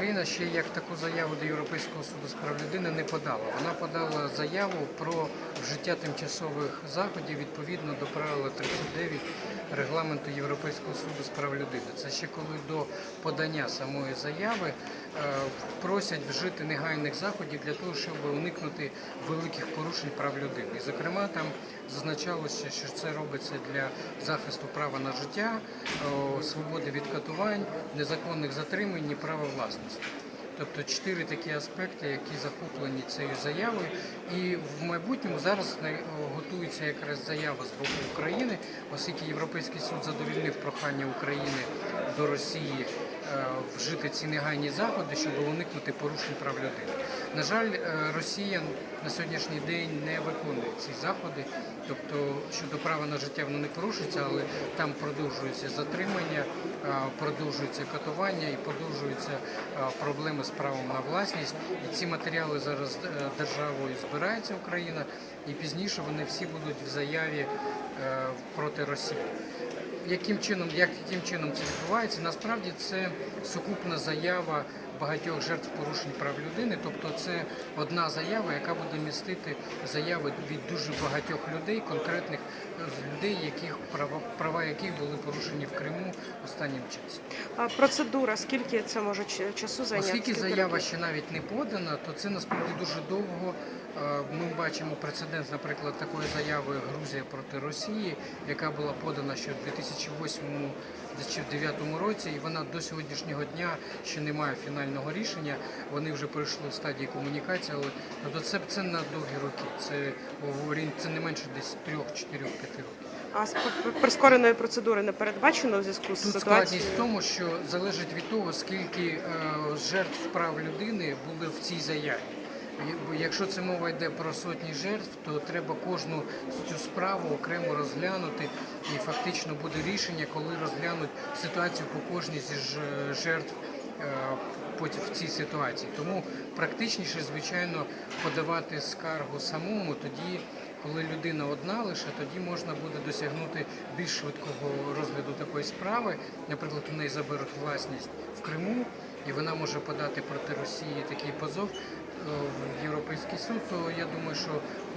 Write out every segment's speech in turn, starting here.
Україна ще як таку заяву до Європейського суду з прав людини не подала. Вона подала заяву про вжиття тимчасових заходів відповідно до правила 39 регламенту Європейського суду з прав людини. Це ще коли до подання самої заяви е, просять вжити негайних заходів для того, щоб уникнути великих порушень прав людини. І, зокрема, там зазначалося, що це робиться для захисту права на життя, свободи від катувань, незаконних затримань і права власності. Тобто чотири такі аспекти, які захоплені цією заявою, і в майбутньому зараз готується якраз заява з боку України, оскільки Європейський суд задовільнив прохання України до Росії вжити ці негайні заходи, щоб уникнути порушень прав людини. На жаль, е, Росія на сьогоднішній день не виконує ці заходи, тобто щодо права на життя воно не порушується, але там продовжується затримання, е, продовжується катування і продовжуються е, проблеми з правом на власність. І ці матеріали зараз е, державою збирається Україна, і пізніше вони всі будуть в заяві е, проти Росії. Яким чином, як, яким чином це відбувається? Насправді це сукупна заява багатьох жертв порушень прав людини. Тобто це одна заява, яка буде містити заяви від дуже багатьох людей, конкретних е, людей, яких права, права яких були порушені в Криму останнім часом. А процедура, скільки це може часу зайняти? Оскільки заява ще навіть не подана, то це насправді дуже довго. Е, Ми бачимо прецедент, наприклад, такої заяви Грузія проти Росії, яка була подана ще в 2008-2009 році, і вона до сьогоднішнього дня ще не має фінального рішення. Вони вже пройшли в стадії комунікації, але тобто це, це на довгі роки. Це це не менше десь 3-4-5 років. А з прискореної процедури не передбачено в зв'язку з Тут ситуацією? складність в тому, що залежить від того, скільки е, жертв прав людини були в цій заяві. Якщо це мова йде про сотні жертв, то треба кожну цю справу окремо розглянути, і фактично буде рішення, коли розглянуть ситуацію по кожній зі ж- жертв е, в цій ситуації. Тому практичніше, звичайно, подавати скаргу самому тоді, коли людина одна лише, тоді можна буде досягнути більш швидкого розгляду такої справи. Наприклад, у неї заберуть власність в Криму, і вона може подати проти Росії такий позов в Європейський суд, то я думаю, що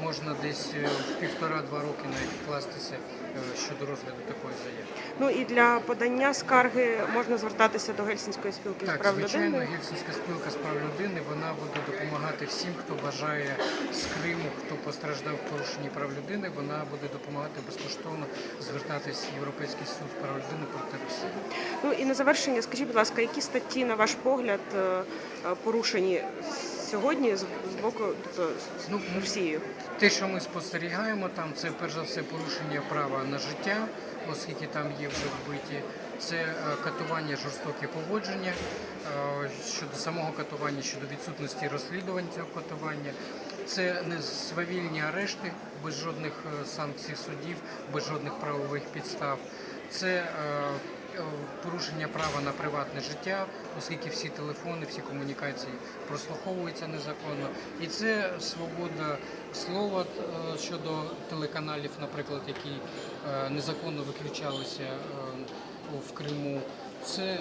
можна десь е, в півтора-два роки навіть вкластися е, щодо розгляду такої заяви. Ну і для подання скарги можна звертатися до Гельсінської спілки з Так, прав звичайно, людини. Гельсінська спілка з прав людини вона буде допомагати всім, хто бажає з Криму, хто постраждав в порушенні прав людини. Вона буде допомагати безкоштовно звертатись в Європейський суд з прав людини проти Росії. Ну і на завершення, скажіть, будь ласка, які статті, на ваш погляд, е, е, порушені сьогодні з боку тобто, Ну, Росією? Те, що ми спостерігаємо там, це перш за все порушення права на життя, оскільки там є вже вбиті. Це е, катування, жорстоке поводження е, щодо самого катування, щодо відсутності розслідувань цього катування. Це несвавільні арешти без жодних е, санкцій судів, без жодних правових підстав. Це порушення права на приватне життя, оскільки всі телефони, всі комунікації прослуховуються незаконно. І це свобода слова е, щодо телеканалів, наприклад, які е, незаконно виключалися е, в Криму. Це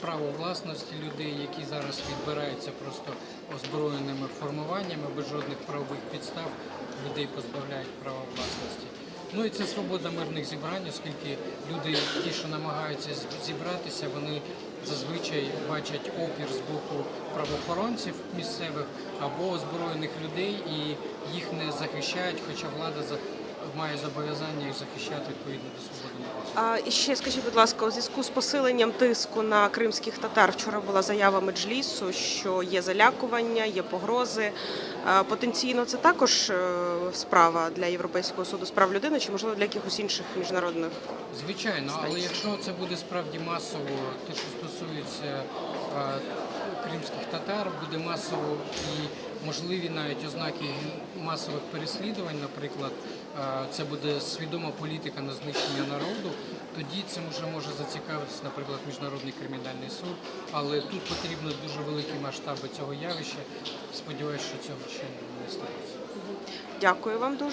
право власності людей, які зараз відбираються просто озброєними формуваннями без жодних правових підстав. Людей позбавляють права власності. Ну і це свобода мирних зібрань, оскільки люди, ті, що намагаються зібратися, вони зазвичай бачать опір з боку правоохоронців місцевих або озброєних людей, і їх не захищають, хоча влада має зобов'язання їх захищати відповідно до свободи. А і ще скажіть, будь ласка, у зв'язку з посиленням тиску на кримських татар вчора була заява Меджлісу, що є залякування, є погрози. Потенційно це також е, справа для Європейського суду з прав людини, чи можливо для якихось інших міжнародних Звичайно, але якщо це буде справді масово, те, що стосується е, кримських татар, буде масово і можливі навіть ознаки масових переслідувань, наприклад, це буде свідома політика на знищення народу, тоді цим вже може зацікавитися, наприклад, міжнародний кримінальний суд. Але тут потрібно дуже великі масштаби цього явища. Сподіваюся, що цього ще не станеться. Дякую вам дуже.